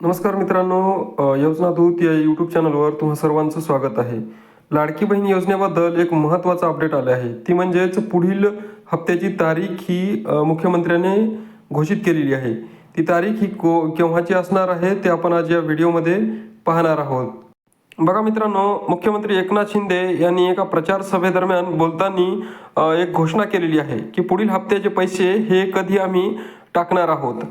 नमस्कार मित्रांनो योजना दूत या यूट्यूब चॅनलवर तुम्हा सर्वांचं स्वागत आहे. लाडकी बहीण योजनेबद्दल एक महत्त्वाचा अपडेट आले आहे. ती म्हणजेच पुढील हप्त्याची तारीख ही मुख्यमंत्र्याने घोषित केलेली आहे. ती तारीख ही को केव्हाची असणार आहे ते आपण आज या व्हिडिओमध्ये पाहणार आहोत. बघा मित्रांनो मुख्यमंत्री एकनाथ शिंदे यांनी एका प्रचार सभेदरम्यान बोलताना एक घोषणा केलेली आहे की पुढील हप्त्याचे पैसे हे कधी आम्ही टाकणार आहोत.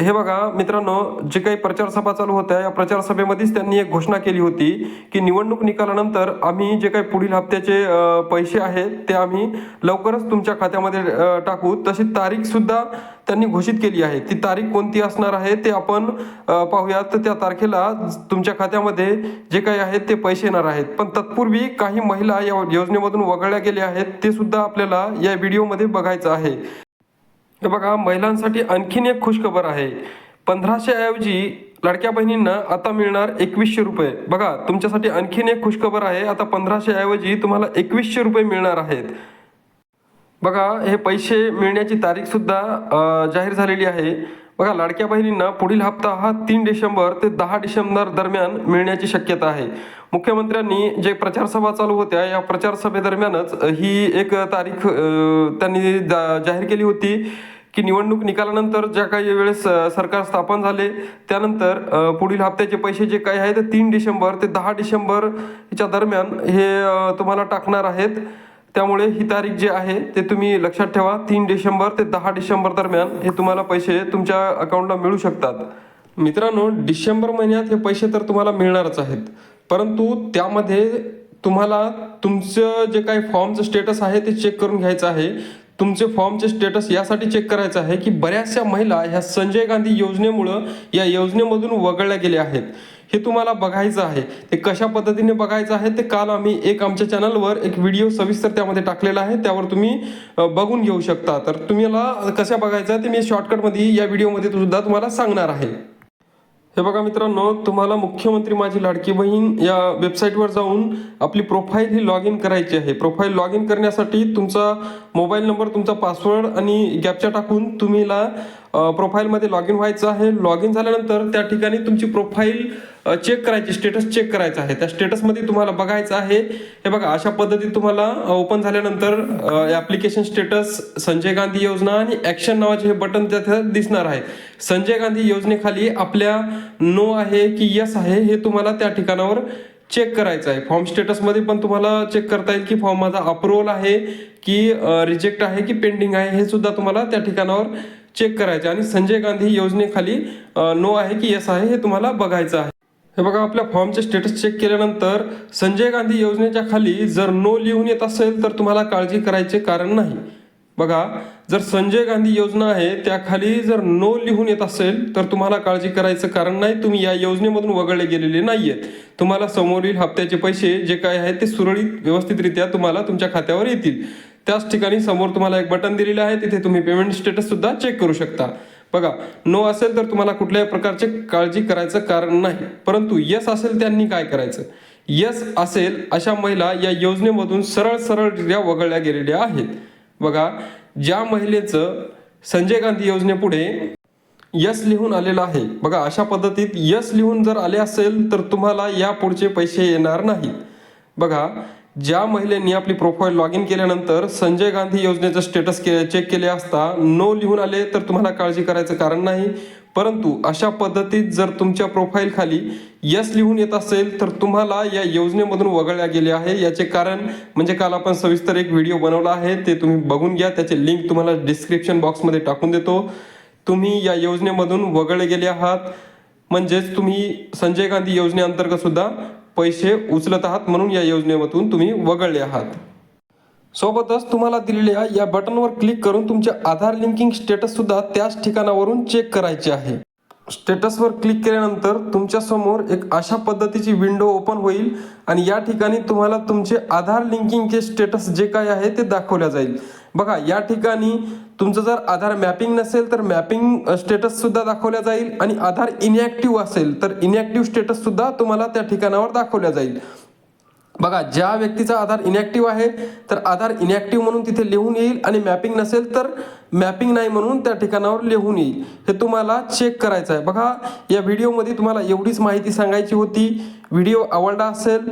हे बघा मित्रांनो जे काही प्रचारसभा चालू होत्या या प्रचारसभेमध्येच त्यांनी एक घोषणा केली होती की निवडणूक निकालानंतर आम्ही जे काही पुढील हप्त्याचे पैसे आहेत ते आम्ही लवकरच तुमच्या खात्यामध्ये टाकू. तशी तारीख सुद्धा त्यांनी घोषित केली आहे. ती तारीख कोणती असणार आहे ते आपण अ, पाहूयात. त्या तारखेला तुमच्या खात्यामध्ये जे काही आहेत ते पैसे येणार आहेत. पण तत्पूर्वी काही महिला या योजनेमधून वगळल्या गेल्या आहेत ते सुद्धा आपल्याला या व्हिडिओमध्ये बघायचं आहे. हे बघा महिलांसाठी आणखीन एक खुशखबर आहे. पंधराशे ऐवजी लाडक्या बहिणींना आता मिळणार एकवीसशे रुपये. बघा तुमच्यासाठी आणखीन एक खुशखबर आहे. आता पंधराशे ऐवजी तुम्हाला एकवीसशे रुपये मिळणार आहेत. बघा हे पैसे मिळण्याची तारीखसुद्धा जाहीर झालेली आहे. बघा लाडक्या बहिणींना पुढील हप्ता हा तीन डिसेंबर ते दहा डिसेंबर दरम्यान मिळण्याची शक्यता आहे. मुख्यमंत्र्यांनी जे प्रचारसभा चालू होत्या या प्रचारसभेदरम्यानच ही एक तारीख त्यांनी जा- जाहीर केली होती. की निवडणूक निकालानंतर ज्या काही वेळेस सरकार स्थापन झाले त्यानंतर पुढील हप्त्याचे पैसे जे काही आहेत ते तीन डिसेंबर ते दहा डिसेंबरच्या दरम्यान हे तुम्हाला टाकणार आहेत. त्यामुळे ही तारीख जी आहे ते तुम्ही लक्षात ठेवा. तीन डिसेंबर ते दहा डिसेंबर दरम्यान हे तुम्हाला पैसे तुमच्या अकाउंटला मिळू शकतात. मित्रांनो डिसेंबर महिन्यात हे पैसे तर तुम्हाला मिळणारच आहेत. परंतु त्यामध्ये तुम्हाला तुमचं जे काही फॉर्मचं स्टेटस आहे ते चेक करून घ्यायचं आहे. तुमचे फॉर्मचे स्टेटस यासाठी चेक करायचं आहे की बऱ्याचशा महिला ह्या संजय गांधी योजनेमुळं या योजनेमधून वगळल्या गेल्या आहेत. हे तुम्हाला बघायचं आहे. ते कशा पद्धतीने बघायचं आहे ते काल आम्ही एक आमच्या चॅनलवर एक व्हिडिओ सविस्तर त्यामध्ये टाकलेला आहे. त्यावर तुम्ही बघून घेऊ शकता. तर तुम्हाला कशा बघायचं ते मी शॉर्टकटमध्ये या व्हिडिओमध्ये सुद्धा तुम्हाला सांगणार आहे. हे बघा मित्रांनो तुम्हाला मुख्यमंत्री माझी लाडकी बहीण या वेबसाईटवर जाऊन आपली प्रोफाईल ही लॉग इन करायची आहे. प्रोफाईल लॉग इन करण्यासाठी तुमचा मोबाईल नंबर तुमचा पासवर्ड आणि गॅपचा टाकून तुम्हीला प्रोफाईलमध्ये लॉग इन व्हायचं आहे. लॉग इन झाल्यानंतर त्या ठिकाणी तुमची प्रोफाईल चेक करायची स्टेटस चेक करायचं आहे. त्या स्टेटसमध्ये तुम्हाला बघायचं आहे. हे बघा अशा पद्धतीत तुम्हाला ओपन झाल्यानंतर ॲप्लिकेशन स्टेटस संजय गांधी योजना आणि ॲक्शन नावाचे हे बटन त्या दिसणार आहे. संजय गांधी योजनेखाली आपल्या नो आहे की यस आहे हे तुम्हाला त्या ठिकाणावर चेक करायचं आहे. फॉर्म स्टेटसमध्ये पण तुम्हाला चेक करता येईल की फॉर्म माझा अप्रुव्हल आहे की रिजेक्ट आहे की पेंडिंग आहे हे सुद्धा तुम्हाला त्या ठिकाणावर चेक करायचं. आणि संजय गांधी योजनेखाली नो आहे की यस आहे हे तुम्हाला बघायचं आहे. हे बघा आपल्या फॉर्मचे स्टेटस चेक केल्यानंतर संजय गांधी योजनेच्या खाली जर नो लिहून येत असेल तर तुम्हाला काळजी करायचे कारण नाही. बघा जर संजय गांधी योजना आहे त्याखाली जर नो लिहून येत असेल तर तुम्हाला काळजी करायचं कारण नाही. तुम्ही या योजनेमधून वगळले गेलेले नाही आहेत तुम्हाला समोरील हप्त्याचे पैसे जे काय आहेत ते सुरळीत व्यवस्थितरित्या तुम्हाला तुमच्या खात्यावर येतील. त्याच ठिकाणी समोर तुम्हाला एक बटन दिलेलं आहे. तिथे तुम्ही पेमेंट स्टेटस सुद्धा चेक करू शकता. बघा नो असेल तर तुम्हाला कुठल्याही प्रकारचे काळजी करायचं कारण नाही. परंतु यस असेल त्यांनी काय करायचं? यस असेल अशा महिला या योजनेमधून सरळ सरळरित्या वगळल्या गेलेल्या आहेत. बघा ज्या महिलेचं संजय गांधी योजनेपुढे यस लिहून आलेलं आहे. बघा अशा पद्धतीत यस लिहून जर आले असेल तर तुम्हाला या पुढचे पैसे येणार नाहीत. बघा ज्या महिलेनी आपली प्रोफाईल लॉग इन केल्यानंतर संजय गांधी योजनेचं स्टेटस के चेक केले असता नो लिहून आले तर तुम्हाला काळजी करायचं कारण नाही. परंतु अशा पद्धतीत जर तुमच्या प्रोफाईल खाली यस लिहून येत असेल तर तुम्हाला या योजनेमधून वगळल्या गेले आहे. याचे कारण म्हणजे काल आपण सविस्तर एक व्हिडिओ बनवला आहे. ते तुम्ही बघून घ्या. त्याचे लिंक तुम्हाला डिस्क्रिप्शन बॉक्समध्ये टाकून देतो. तुम्ही या योजनेमधून वगळले गेले आहात. म्हणजेच तुम्ही संजय गांधी योजनेअंतर्गत सुद्धा पैसे उचलत आहात म्हणून या योजनेमधून तुम्ही वगळले आहात. सोबतच तुम्हाला दिलेल्या या बटनवर क्लिक करून तुमचे आधार लिंकिंग स्टेटस सुद्धा त्याच ठिकाणावरून चेक करायचे आहे. स्टेटसवर क्लिक केल्यानंतर तुमच्यासमोर एक अशा पद्धतीची विंडो ओपन होईल आणि या ठिकाणी तुम्हाला तुमचे आधार लिंकिंगचे स्टेटस जे काय आहे ते दाखवल्या जाईल. बघा या ठिकाणी तुमचं जर आधार मॅपिंग नसेल तर मॅपिंग स्टेटससुद्धा दाखवल्या जाईल आणि आधार इनॅक्टिव्ह असेल तर इनॅक्टिव्ह स्टेटससुद्धा तुम्हाला त्या ठिकाणावर दाखवल्या जाईल. बघा ज्या व्यक्तीचा आधार इनॅक्टिव्ह आहे तर आधार इनॅक्टिव्ह म्हणून तिथे लिहून येईल आणि मॅपिंग नसेल तर मॅपिंग नाही म्हणून त्या ठिकाणावर लिहून येईल. हे तुम्हाला चेक करायचं आहे. बघा या व्हिडिओमध्ये तुम्हाला एवढीच माहिती सांगायची होती. व्हिडिओ आवडला असेल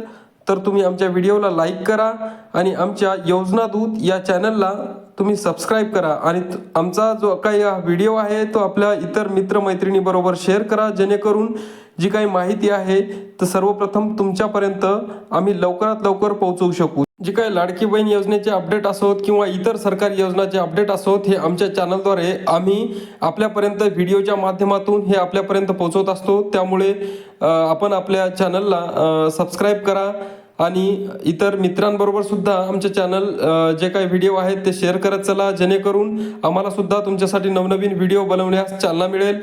तर तुम्ही आमच्या व्हिडिओला लाईक करा आणि आमच्या योजना दूत या चॅनलला तुम्ही सबस्क्राईब करा आणि आमचा जो काही व्हिडिओ आहे तो आपल्या इतर मित्रमैत्रिणीबरोबर शेअर करा जेणेकरून जी काही माहिती आहे तर सर्वप्रथम तुमच्यापर्यंत आम्ही लवकरात लवकर पोहोचवू शकू. जी काही लाडकी बहीण योजनेचे अपडेट असोत किंवा इतर सरकारी योजनाचे अपडेट असोत हे आमच्या चॅनलद्वारे आम्ही आपल्यापर्यंत व्हिडिओच्या माध्यमातून हे आपल्यापर्यंत पोहोचवत असतो. त्यामुळे आपण आपल्या चॅनलला सबस्क्राईब करा. आणि इतर मित्रांबरोबर सुद्धा आमचे चॅनल जे काही व्हिडिओ आहेत ते शेअर करत चला जेणेकरून आम्हाला सुद्धा तुमच्यासाठी नवनवीन व्हिडिओ बनवण्यास चालना मिळेल.